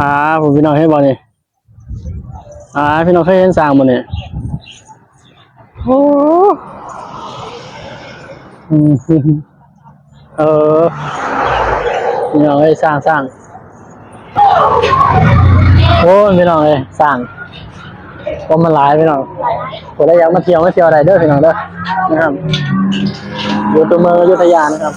อ่าผมพี่น้องให้บอลนี่อ่าพี่น้องเคยเห็นสร้างบอลนี่โอ้เออพี่น้องให้สร้างสร้างโอ้พี่น้องเลยสร้างก็มันหลายพี่น้องผมได้อยากมาเที่ยวมาเที่ยวอะไรเด้อพี่น้องเด้อนะครับอยู่ตัวเมืองอยุธยานะครับ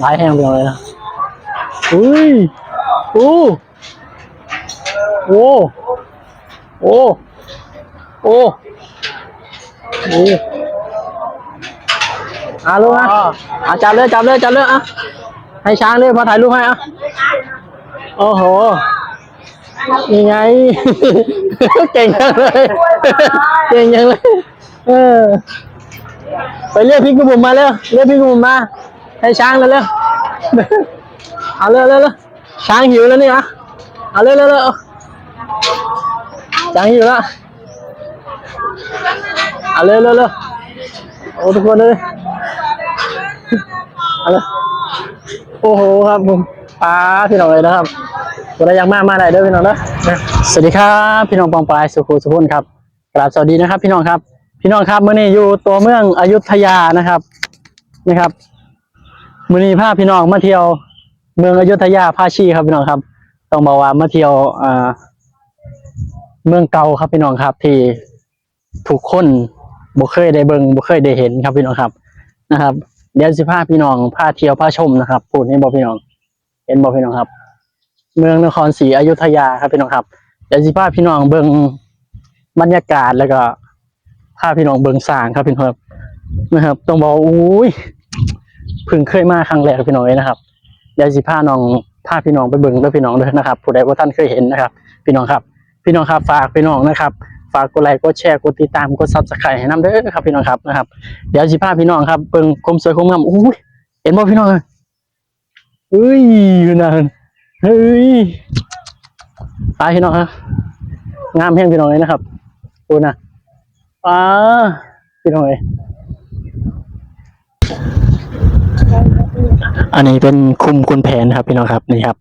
หลายแห้งเดียวเลยนะอุ้ยโอ้โอ้โอ้โอ้โอ้อาลูกนะอาจับเลยจับเลยจับเลยอะให้ช้างเลยพอถ่ายรูปให้อะโอ้โหยังไง เก่งจังเลย เก่งจังเลย เออ ไปเรียกพี่กุบุมมาเร็วเรียกพี่กุบุมมา ให้ช้างเร็วเร็วเอาเร็วเร็วเร็วช้างหิวแล้วนี่อะเอาเร็วเร็วเร็วช้างหิวแล้วเอาเร็วเร็วเร็วโอ้ทุกคนเลยเอาเลยโอ้โหครับผมปลาพี่น้องเลยนะครับตัวระยังมากมาได้เด้อพี่น้องเด้อสวัสดีครับ พี่น้องปองปลายสุขุสุขุนครับกราบสวัสดีนะครับ พี่น้องครับ พี่น้องครับเมื่อนี้อยู่ตัวเมืองอยุธยานะครับนะครับมือนี้พาพี่น้องมาเที่ยว เมืองอยุธยาพาชีครับพี่น้องครับ ต้องบอกว่ามาเที่ยวเมืองเก่าครับพี่น้องครับ ที่ทุกคนบ่เคยได้เบิ่งบ่เคยได้เห็นครับพี่น้องครับนะครับ เดี๋ยวสิพาพี่น้องพาเที่ยวพาชมนะครับพูดให้บอกพี่น้อง เห็นบอกพี่น้องครับ เมืองนครศรีอยุธยาครับพี่น้องครับเดี๋ยวสิพาพี่น้องเบิ่งบรรยากาศแล้วก็ พาพี่น้องเบิงสางครับพี่น้องครับนะครับ ต้องบอกอุ้ยพิ่งเคยมาครั้งแรกพี่น้องเลยนะครับเดี๋ยวสิพาน้องพาพี่น้องไปเบิงด้วยพี่น้องด้วยนะครับ ผู้ใดว่าท่านเคยเห็นนะครับ พี่น้องครับ พี่น้องครับฝากพี่น้องนะครับฝากกดไลค์กดแชร์กดติดตามกดซับสไครต์ให้น้ำเด้อครับพี่น้องครับนะครับ เดี๋ยวสิพาพี่น้องครับเบิ่งคมสวยคมงามอุ้ยเห็นบ่พี่น้องเอ้ยเฮ้ยอยู่นั่นเฮ้ยตายพี่น้องครับงามแห้งพี่น้องเลยนะครับดูนะ อ้าพี่น้องเอ้ยอันนี้เป็นคุมคุณแผนครับพี่น้องครับนี่ครับ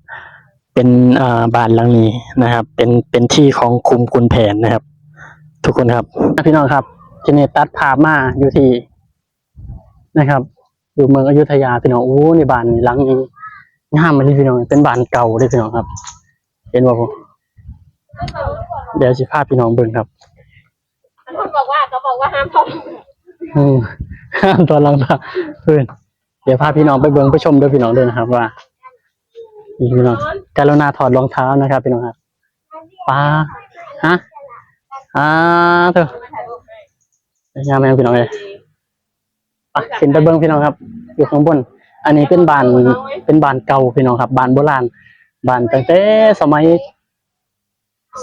เป็นอ่าบ้านหลังนี้นะครับ เป็นเป็นที่ของคุมคุณแผนนะครับ ทุกคนครับพี่น้องครับทีนี้ตัดภาพมาอยู่ที่นะครับอยู่เมืองอยุธยาพี่น้องอู้ในบ้านหลังนี้งามมาเลยพี่น้องเป็นบ้านเก่าเลยพี่น้องครับ เห็นบ่ผมเดี๋ยวสิพาพี่น้องเบิ่งครับ คนบอกว่าเขาบอกว่าห้ามทอืมห้ามตอนหลังตาเพื่อนเดี๋ยวพาพี่น้องไปเบิ่งไปชมด้วยพี่น้องด้วยนะครับ ว่านี่พี่น้องการุณาถอดรองเท้านะครับ พี่น้องครับป้าฮะอ่าเถอะยามแมงพี่น้องเลยไปขึ้นไปเบิ่งพี่น้องครับ อยู่ข้างบน อันนี้เป็นบ้านเป็นบ้านเก่าพี่น้องครับบ้านโบราณบ้านตั้งแต่สมัย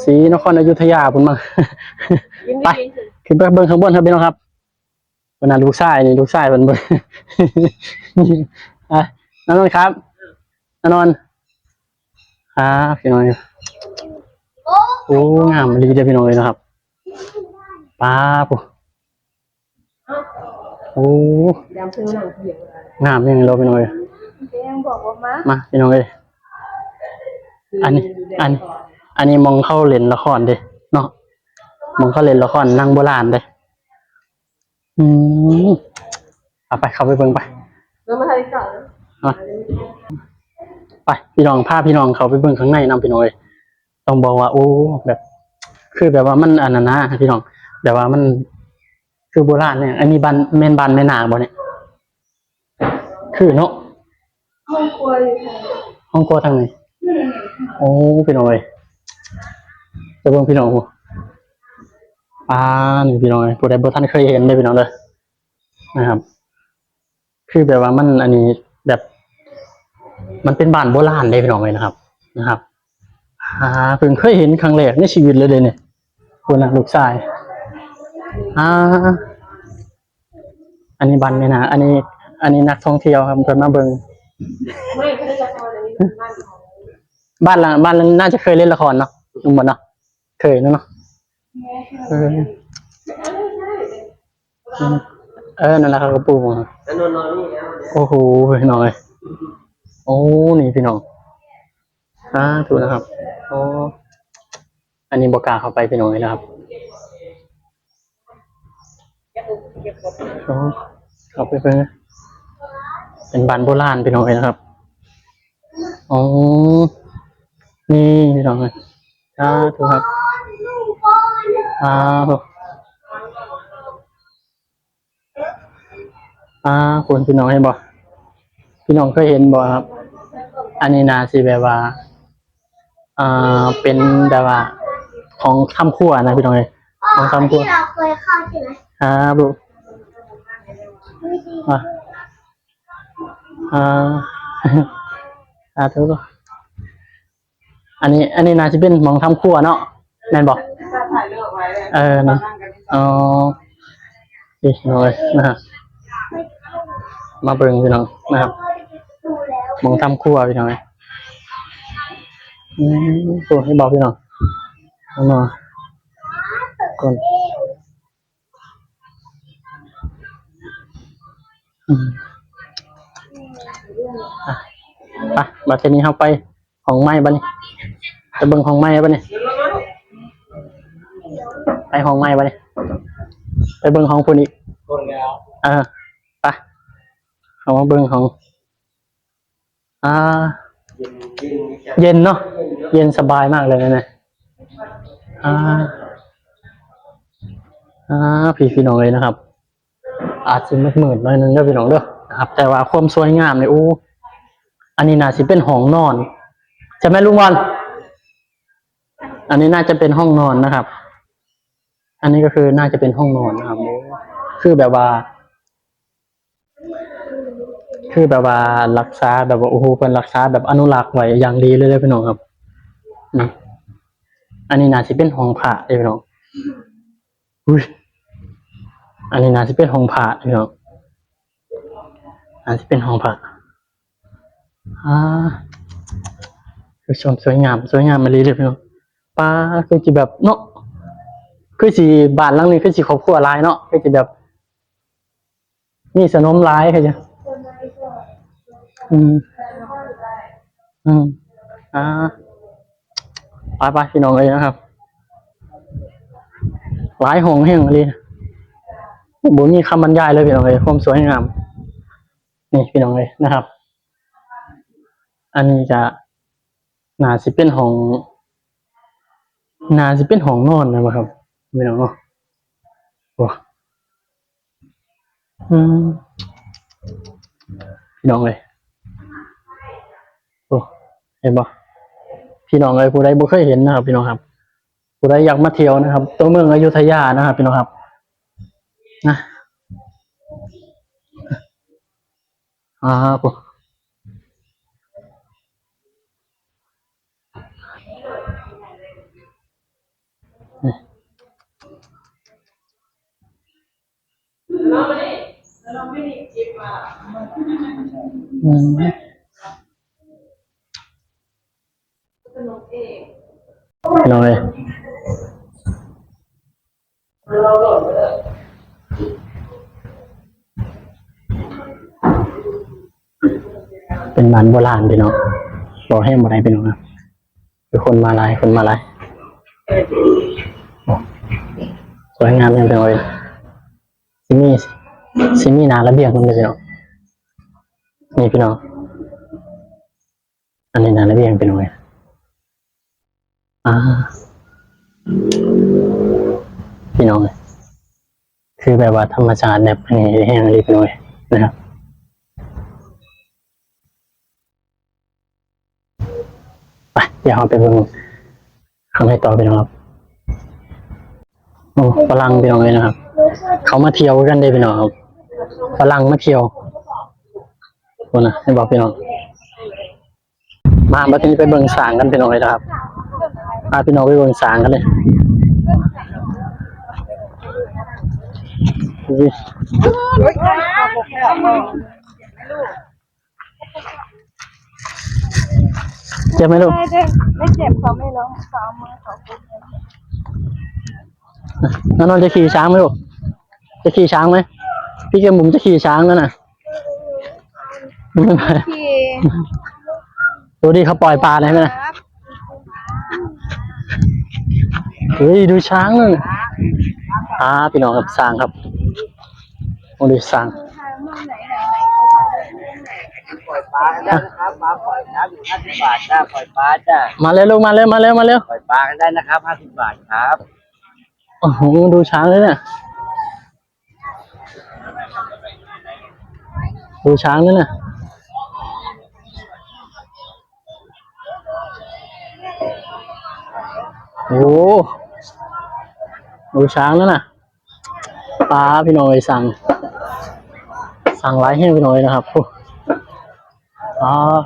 ศรีนครอยุธยาพุ่นมาำยินไปดีขึ้นไปเบิ่งข้างบนครับพี่น้องครับวันนั้นลูกชายนี่ลูกชายมันเบิ่ง อะน้านนท์ครับน้านนท์ครับพี่น้องโอ้งามดีเด้อพี่น้องเลยนะครับป้าปุ๊โอ้ดำเพิ่งหนังเขียวงามยังไงเราพี่น้องเลยแกงบอกว่ามามาพี่น้องเลยอันนี้อัน อันนี้มองเข้าเล่นละครเด้เนาะมองเข้าเล่นละครนั่งโบราณเด้อืมเอาไปเข้าไปเบิ่งไปแล้วมาทำต่ออะไปพี่น้องพาพี่น้องเขาไปเบิ่งข้างในนำพี่น้องเลยต้องบอกว่าโอ้แบบ คือแบบว่ามันอันนั้นนะพี่น้องแบบว่ามันคือโบราณเนี่ยอันนี้บันแม่นบันแม่นางบ่เนี่ยคือเนาะห้องครัวอยู่ค่ะห้องครัวทางไหนโอ้พี่น้องเลยจะ เบิ่งพี่น้องกูอ่านี่พี่น้องเลยผู้ใดบ่ท่านเคยเห็นเลยพี่น้องเลยนะครับ คือแบบว่ามันอันนี้แบบ มันเป็นบ้านโบราณเลยพี่น้องเลยนะครับ นะครับอ่าเพิ่งเคยเห็นครั้งแรกในชีวิตเลยเลยเนี่ยคนนะลูกชายอ่าอันนี้บันเนี่ยนะอันนี้ อันนี้นักท่องเที่ยวครับเพิ่นมาเบิงไม่เขาเรียกละครอันนี้เป็นบ้านของบ้านหลังบ้านหลังน่าจะเคยเล่นละครเนาะลุงบอลเนาะ เคยเนอะเนาะเออเออนั่นแหละครับกระปูครับแล้วนอนนอนนี่แล้วเนี่ยโอ้โหพี่น้องเลยโอ้นี่พี่น้องอ่าถูกนะครับโอ้อันนี้บกล้าเข้าไปพี่น้องเลยนะครับโอ้เข้าไปเพิ่งเป็นบ้านโบราณพี่น้องเลยนะครับอ๋อนี่พี่น้องเลยอ่าถูกครับ อ่าถูกอ่าคุณพี่น้องเห็นบ่พี่น้องเคยเห็นบ่ครับ อันนี้นาสิแบบว่าอ่าเป็นแบบว่าของทำครัวนะพี่น้องเลยของทำครัวที่เราเคยเข้าใช่ไหมครับลูกอะอ่าอ่าทุกอันนี้ อันนี้นาจะเป็นหมองทำครัวเนาะแม่นบอกถ้าถ่าย เออนะนั่งกันที่อ๋อดีหน่อยนะฮะมาเบิ่งพี่น้องนะครับมองทำครัวพี่น้องเอ้ยอืมตัวให้บอกพี่น้องเอามาก่อนอะไปบัดนี้เราไปของไม้บ้านี่จะเบิ่งของไม้บ้านี่ ไปของไม้บ้านี่ไปเบิ่งของคุณอีกคนแล้วเออไปเอามาเบิ่งของอ่า เย็นเย็นจะเย็นเนาะเย็นสบายมากเลยนะเนี่ยอ่าอ่าพี่พี่น้องเลยนะครับ อาจจะมืดมืดๆหน่อยนึงเด้อพี่น้องเด้อนะครับ แต่ว่าความสวยงามเนี่ยอู้อันนี้น่าจะเป็นห้องนอนใช่ไหมลุงบอลอันนี้น่าจะเป็นห้องนอนนะครับ อันนี้ก็คือน่าจะเป็นห้องนอนนะครับโอ้คือแบบว่า คือแบบว่ารักษาแบบว่าโอ้โหเป็นรักษาแบบอนุรักษ์ไว้อย่างดีเลยเลยพี่น้องครับนี่อันนี้น่าจะเป็นห้องพระเด้อพี่น้องอุ้ยอันนี้น่าจะเป็นห้องพระพี่น้องน่าจะเป็นห้องพระอ่าคือชมสวยงาม สวยงามมาเลยเลยพี่น้องป้าคือจีแบบเนาะ คือจีบ้านหลังนี้คือจีครอบครัวหลายเนาะคือจีแบบ มีสนมหลายคือจะอืม อืมอ่าไปไปพี่น้องเลยนะครับ หลายหงแห่งเลยบุมีคำบรรยายเลยพี่น้องเลยความสวยงาม นี่พี่น้องเลยนะครับ อันนี้จะนาสิเป็นของนาสิเป็นของนอนนะครับ พี่น้องเนาะโอ้อืมพี่น้องเลยโอ้เห็นปะพี่น้องเลยผู้ใดบ่เคยเห็นนะครับ พี่น้องครับ ผู้ใดอยากมาเที่ยวนะครับ ตัวเมืองอยุธยานะครับ พี่น้องครับนะอ่าปุ๊ อืมน้องเลยเป็นบ้านโบราณพี่น้องบอกให้มาไรพี่น้องนะคือคนมาลายคนมาลายสวยงามย่างเดียวเลยซิมีซิมีนาระเบียงมันเลยพี่น้อง นี่พี่น้อง อันนี้นาระเบียงเป็นไงอ่า พี่น้องเลยคือแบบว่าธรรมชาติแบบนี้แห้งเลยพี่น้องเลยนะครับไปเดี๋ยวเราไปเบิ่งข้างในต่อพี่น้องครับโอ้ฝรั่งพี่น้องเลยนะครับ เขามาเที่ยวกันได้พี่น้องครับฝรั่งมาเที่ยว คนนะให้บอกพี่น้อง มาบัดนี้ไปเบิ่งสางกันพี่น้องเลยนะครับพาพี่น้องไปเบิ่งสางกันเลยเจ็บไหมลูก ไม่เจ็บเขาไม่ร้องเขาเอามือเขาปุ๊บน้องนนจะขี่ช้างไหมลูก จะขี่ช้างไหม พี่แกหมุมจะขี่ช้างแล้วน่ะ ไม่ไปพี่ดูดิเขาปล่อยปลาเลยไหมคนะรับเฮ้ยดูช้างเลยอ่าพี่น้องครับช้างครับโอ้ดูช้างทางมองไหนไหนไหนเขาทำอะไรไหนปล่อยปลากันได้นะครับปลาปล่อยน้ำอยู่ห้าสิบบาทจ้าปล่อยปลาจ้ามาเร็วลูกมาเร็วมาเร็วมาเร็วปล่อยปลากันได้นะครับห้าสิบบาทครับโอ้โหดูช้างเลยเนี่ยดูช้างเลยเนี่ย โอ้โหดูช้างแล้วน่ะปลาพี่น้อยสั่ง สั่งไว้ให้พี่น้อยนะครับอ้อ้าว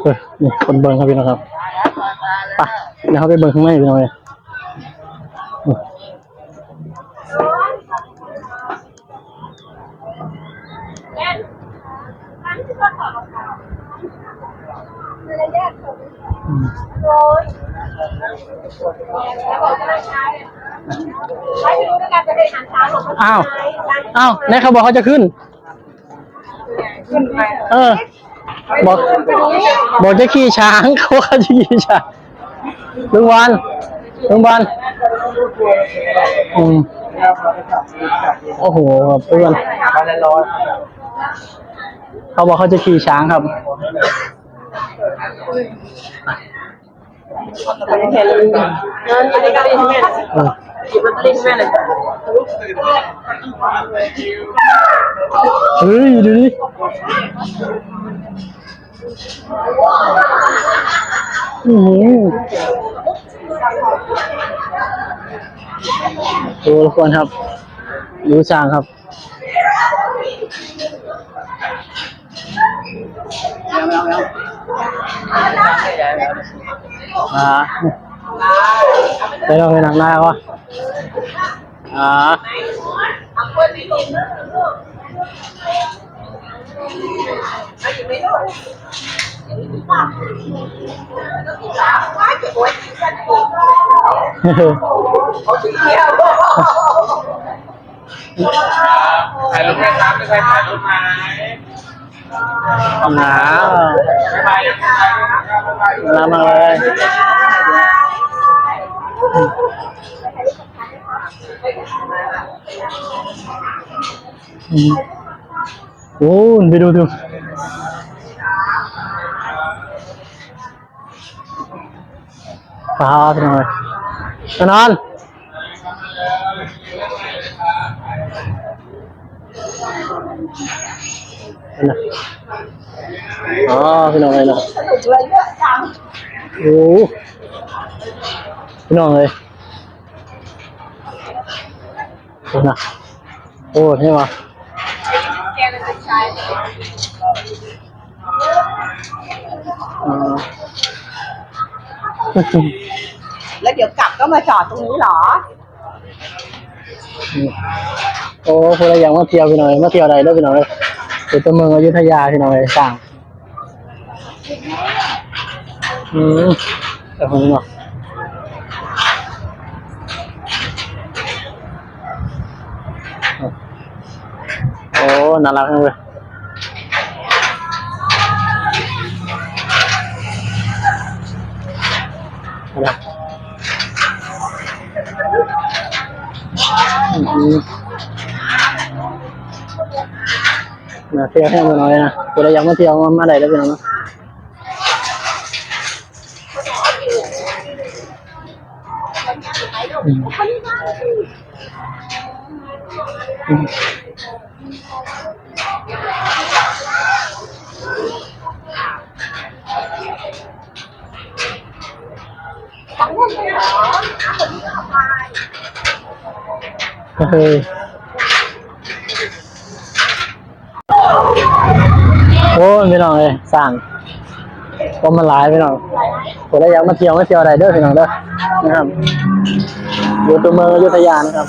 เฮ้ยนี่คนเบิ่งครับพี่น้องครับไปเดี๋ยวเขาไปเบิ่งข้างในพี่น้อย อ้าวอ้าวไหนเขาบอกเขาจะขึ้น เออ บอก บอกจะขี่ช้างเขาว่าจะขี่ช้างลุงวันลุงวันอืมโอ้โหแบบเพื่อนปลาละร้อยเขาบอกเขาจะขี่ช้างครับ เห็นเงินอันนี้ก็ดีแม่เออหยิบลอตเตอรี่แม่เลยเฮ้ยดูดิอือหือดูทุกคนครับ ดูช้างครับอ่าไปลองไปหนังหน้าวะอ่าเฮ้ยถ่า ยรูปไหมครับไม่ใช่ถ่ายรูปไหมหนาวบ๊ายบายบ๊ายบายหนาวมากเลยอืมโน่อยมานอนนะอ๋อพี่น้องเลยนะโอ้พี่น้องเลยโอ้นะโอ้ใช่ปะแกเป็นชายอ่าแล้วเดี๋ยวกลับก็มาจอดตรงนี้เหรอ โอ้พวกเราอยากมาเที่ยวพี่น้อยมาเที่ยวใดเด้อพี่น้อย เป็นตัวเมืองอยุธยาพี่น้อยสั่งอืมแต่คนนี้เนาะโอ้น่ารักจังเลยน่ารักอืม มาเที่ยวให้มาหน่อยนะพวกเราอยากมาเที่ยวมามาได้เด้อพี่น้องเนาะอืมอืมเฮ้ย โอ้ยพี่น้องเลยสั่งก็มาหลายพี่น้องผมได้อยากมาเที่ยวมาเที่ยวอะไรเด้อพี่น้องเด้อนะครับอยู่ตัวเมืองอยุธยานะครับ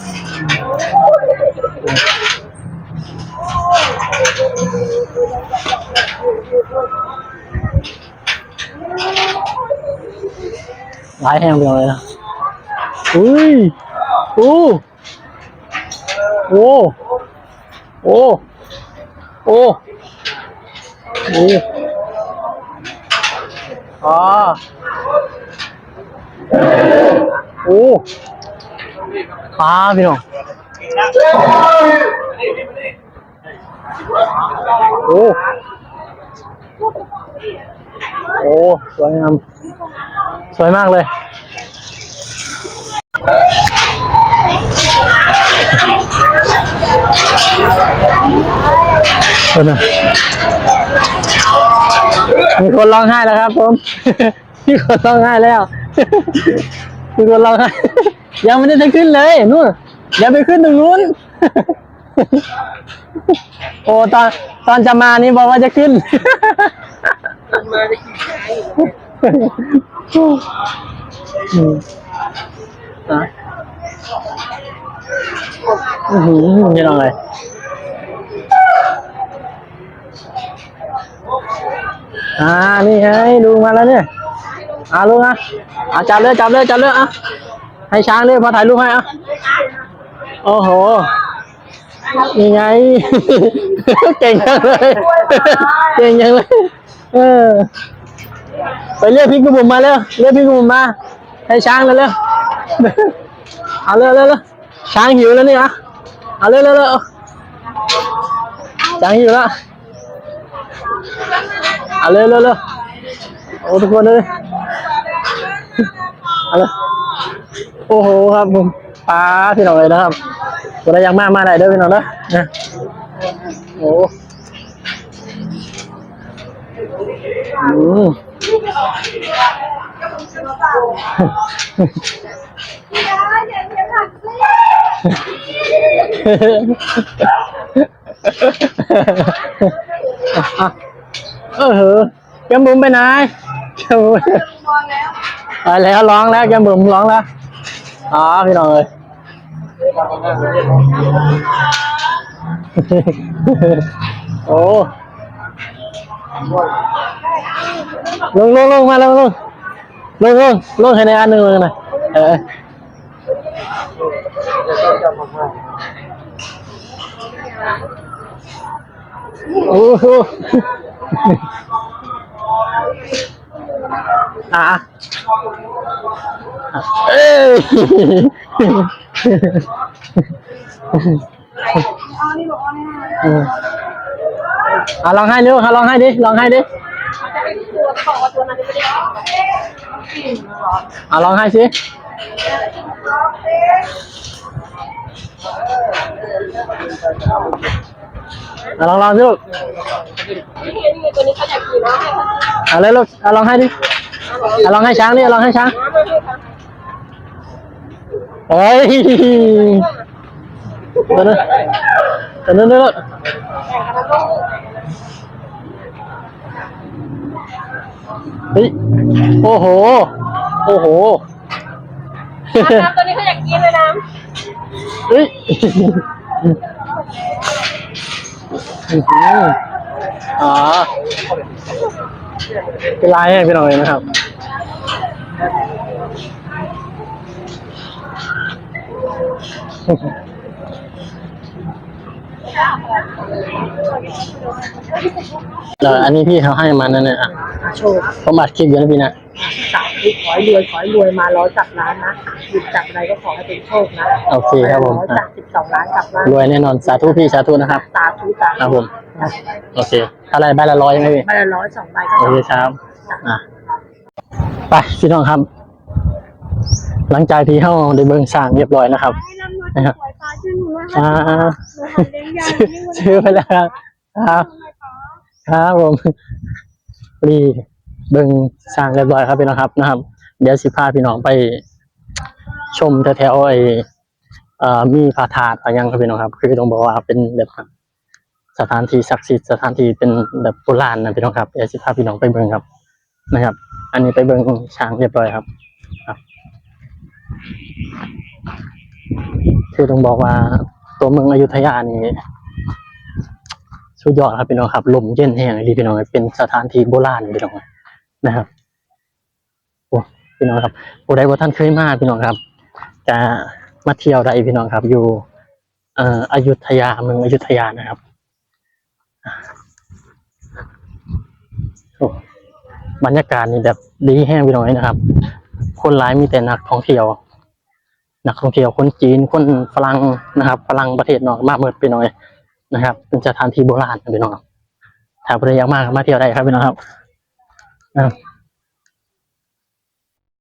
หลายแห่งเดียวเลยนะอุ้ยโอ้โอ้โอ้โอ้ อ้อ๋อโอ้ปลาพี่น้องโอ้โอ้สวยงามสวยมากเลยคนน่ะ มีคนร้องไห้แล้วครับผมมีคนร้องไห้แล้วมีคนร้องไห้ยังไม่ได้จะขึ้นเลยนู่นอย่าไปขึ้นตรงนู้นโอ้ตอนตอนจะมานี่บอกว่าจะขึ้นอืมอะอือหือนี่ลองเลย อ่า นี่ไงลุงมาแล้วเนี่ยอ่าลุงอะอะจับเลยจับเลยจับเลยอะ ให้ช้างเลยมาถ่ายรูปให้อะ โอ้โห นี่ไง เก่งจังเลย เก่งจังเลย เออ ไปเรียกพี่กุบุมมาเร็ว เรียกพี่กุบุมมา ให้ช้างเลยเร็วเอาเร็วเร็วเร็วช้างหิวแล้วนี่อะ เอาเร็วเร็วเร็วช้างหิวแล้ว เอาเลยเลยเลยโอ้ทุกคนเลยเอาเลยโอ้โหครับผมปลาพี่น้องเลยนะครับตัวอะไรยังมากมาได้เด้อพี่น้องเด้อนะโอ้อืมอะ เออเหอะแกมบุ๋มไปไหนแกมบุ๋มไปแล้วร้องแล้วแกมบุ๋มร้องแล้วอ๋อพี่น้องเลยโอ้ลงลงลงมาลงลงลงลงลงให้ในอันหนึ่งเลยนะเออโอ้โห อะเอ้ยอออะลองให้ดูค่ะลองให้ดิลองให้ดิอะลองให้สิอ ลองลองสิลูกอะเลยลูกอะลองให้ดิอะลองให้ช้างดิลองให้ช้างเฮ้ยเดี๋ยวนะเดี๋ยวนะเดี๋ยวนะเฮ้ยโอ้โห โอ้โหน้ำตัวนี้เขาอยากกินเลยน้เฮ้ย อื้อหืออ๋อเป็นลายให้พี่หน่อยนะครับเอออันนี้พี่เขาให้มานั่นเนี่ยอะำโชว์ผมอัดคลิปอยู่นะพี่นะ สาธุ ขอให้รวยขอให้รวยมาร้อยจับล้านนะหยุดจับอะไรก็ขอให้เป็นโชคนะโอเคครับผม ร้อยอะจับสิบสองล้านกลับมารวยแน่นอนสาธุพี่สาธุนะครับ สาธุสาครับธุผมโอเคอะไรใบละร้อยไหมพี่ ใบละร้อยสองใบก็โอเคครับอะไปพี่น้องครับ หลังจากที่เข้าได้เบิ่งสร้างเรียบร้อยนะครับนะครับอ่าซื้อซื้อไปแล้วครับ ครับครับผมพอดี เบิ่งสร้างเรียบร้อยครับพี่น้องครับนะครับ เดี๋ยวสิพาพี่น้องไปชมแถวๆไอ้มีพระธาตุอะไรยังครับพี่น้องครับ คือต้องบอกว่าเป็นแบบสถานที่ศักดิ์สิทธิ์สถานที่เป็นแบบโบราณนะพี่น้องครับเดี๋ยวสิพาพี่น้องไปเบิ่งครับนะครับ อันนี้ไปเบิ่งช้างเรียบร้อยครับครับ คือต้องบอกว่าตัวเมืองอยุธยานี่สุดยอดครับพี่น้องครับลมเย็นแห้งดีพี่น้องเป็นสถานที่โบราณพี่น้อง นะครับโอ้พี่น้องครับผู้ใดว่าท่านเคยมาพี่น้องครับ จะมาเที่ยวได้พี่น้องครับ อยู่เอ่ออยุธยาเมืองอยุธยานะครับบรรยากาศนี่แบบดีแห้งพี่น้อยนะครับ คนร้ายมีแต่นักท่องเที่ยว นักท่องเที่ยวคนจีนคนฝรั่งนะครับฝรั่งประเทศนอกมากเมื่อพี่น้อยนะครับ เป็นสถานที่โบราณนะพี่น้องถ้าใครอยากมากมาเที่ยวได้ครับพี่น้องครับ อ่า